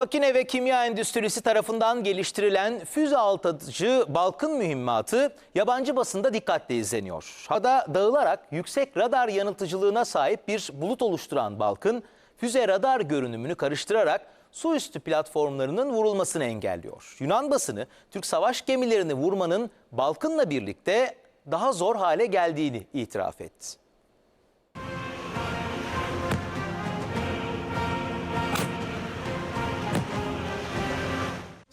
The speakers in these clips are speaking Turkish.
Makine ve kimya endüstrisi tarafından geliştirilen füze altıcı Balkın mühimmatı yabancı basında dikkatle izleniyor. Hada dağılarak yüksek radar yanıltıcılığına sahip bir bulut oluşturan Balkın, füze radar görünümünü karıştırarak su üstü platformlarının vurulmasını engelliyor. Yunan basını Türk savaş gemilerini vurmanın Balkın'la birlikte daha zor hale geldiğini itiraf etti.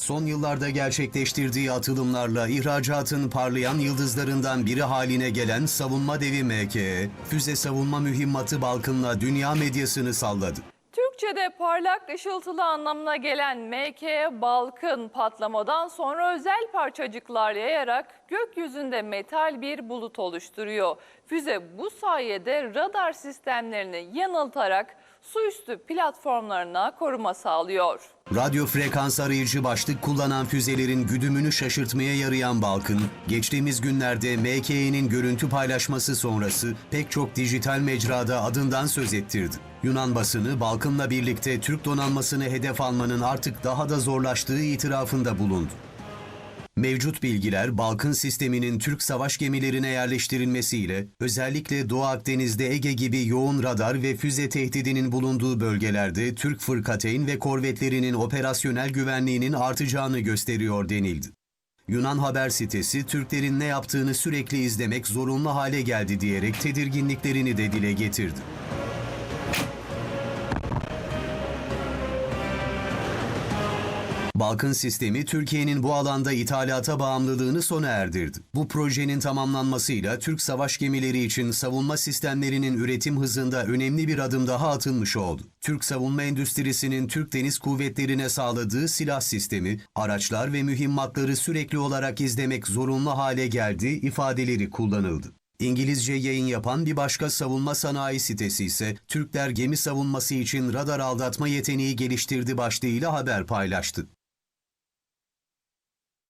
Son yıllarda gerçekleştirdiği atılımlarla ihracatın parlayan yıldızlarından biri haline gelen savunma devi MKE, füze savunma mühimmatı Balkın'la dünya medyasını salladı. Türkçe'de parlak ışıltılı anlamına gelen MK Balkın patlamadan sonra özel parçacıklar yayarak gökyüzünde metal bir bulut oluşturuyor. Füze bu sayede radar sistemlerini yanıltarak su üstü platformlarına koruma sağlıyor. Radyo frekans arayıcı başlık kullanan füzelerin güdümünü şaşırtmaya yarayan Balkın, geçtiğimiz günlerde MKE'nin görüntü paylaşması sonrası pek çok dijital mecrada adından söz ettirdi. Yunan basını Balkın'la birlikte Türk donanmasını hedef almanın artık daha da zorlaştığı itirafında bulundu. Mevcut bilgiler Balkın sisteminin Türk savaş gemilerine yerleştirilmesiyle özellikle Doğu Akdeniz'de Ege gibi yoğun radar ve füze tehdidinin bulunduğu bölgelerde Türk fırkateyn ve korvetlerinin operasyonel güvenliğinin artacağını gösteriyor denildi. Yunan haber sitesi Türklerin ne yaptığını sürekli izlemek zorunlu hale geldi diyerek tedirginliklerini de dile getirdi. Balkın sistemi Türkiye'nin bu alanda ithalata bağımlılığını sona erdirdi. Bu projenin tamamlanmasıyla Türk savaş gemileri için savunma sistemlerinin üretim hızında önemli bir adım daha atılmış oldu. Türk savunma endüstrisinin Türk Deniz Kuvvetleri'ne sağladığı silah sistemi, araçlar ve mühimmatları sürekli olarak izlemek zorunlu hale geldi ifadeleri kullanıldı. İngilizce yayın yapan bir başka savunma sanayi sitesi ise Türkler gemi savunması için radar aldatma yeteneği geliştirdi başlığıyla haber paylaştı.